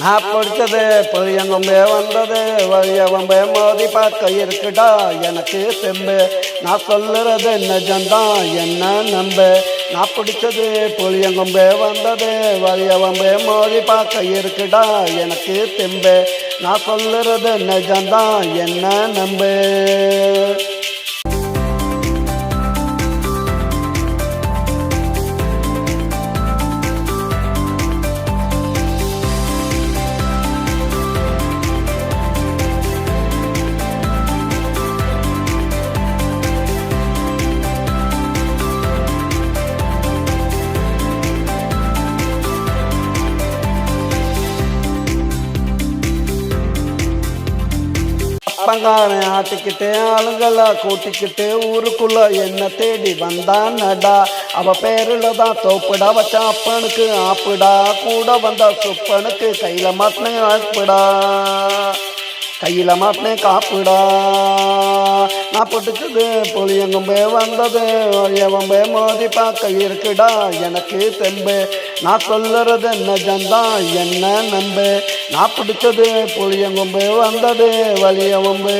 நான் படித்தது புளியங்கொம்பே வந்தது வழியவம்பே மோதி பார்க்க இருக்குடா எனக்கு தெம்பு நான் சொல்லுறது நிஜம்தான் என்ன நம்ப? நான் பிடிச்சது புளியங்கொம்பே வந்தது வழியவம்பே மோதி பார்க்க இருக்குடா எனக்கு தெம்பு நான் சொல்லுறது நிஜம்தான் என்ன நம்பு? அப்பங்காரன் ஆட்டிக்கிட்டு ஆளுங்களா கூட்டிக்கிட்டு ஊருக்குள்ள என்ன தேடி வந்தான் நடா? அவ பேருல தான் தோப்புடா வச்ச அப்பனுக்கு ஆப்புடா. கூட வந்த சுப்பனுக்கு கையில மாட்டின ஆப்புடா. கையில மாட்டின காப்புடா. நான் பிடிச்சது புளியங்கும்பே வந்தது. எவம்பே மோதி பார்க்க இருக்குடா எனக்கு தெம்பு. நான் சொல்லுறது நிஜம்தான் என்ன நம்பு. நான் பிடிச்சது புளியங்கும்பு வந்தது வலியவம்பு.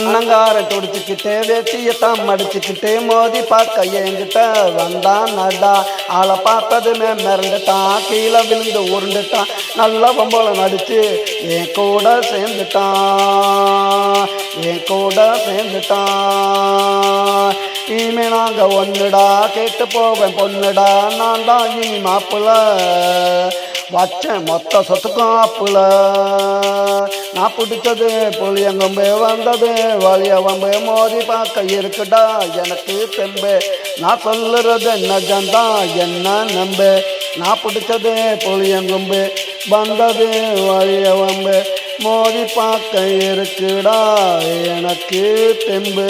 அலங்கார துடிச்சுக்கிட்டே வேட்டியத்தான் மடிச்சுக்கிட்டு மோதி பார்க்க எங்கிட்ட வந்தான் நடா. ஆளை பார்த்ததுமே மிரண்டுட்டான் கீழே விழுந்து உருண்டுட்டான். நல்ல பொம்பளை நடிச்சு என் கூட சேர்ந்துட்டான் என் கூட சேர்ந்துட்டான். இனிமே நாங்க ஒன்றுடா கேட்டு போவேன் பொண்ணுடா. நான் தான் இனி மாப்பிள்ள வச்சேன் மொத்த சொத்துக்கும் ஆப்புல பிடிச்சது புளியங்கொம்பு வந்தது வலியவம்பு மோதி பார்க்க இருக்குடா எனக்கு தெம்பு. நான் சொல்லுறது நிஜம்தான் என்ன நம்பு. நான் பிடிச்சது புளியங்கொம்பு வந்தது வலியவம்பு மோதி பார்க்க இருக்குடா எனக்கு தெம்பு.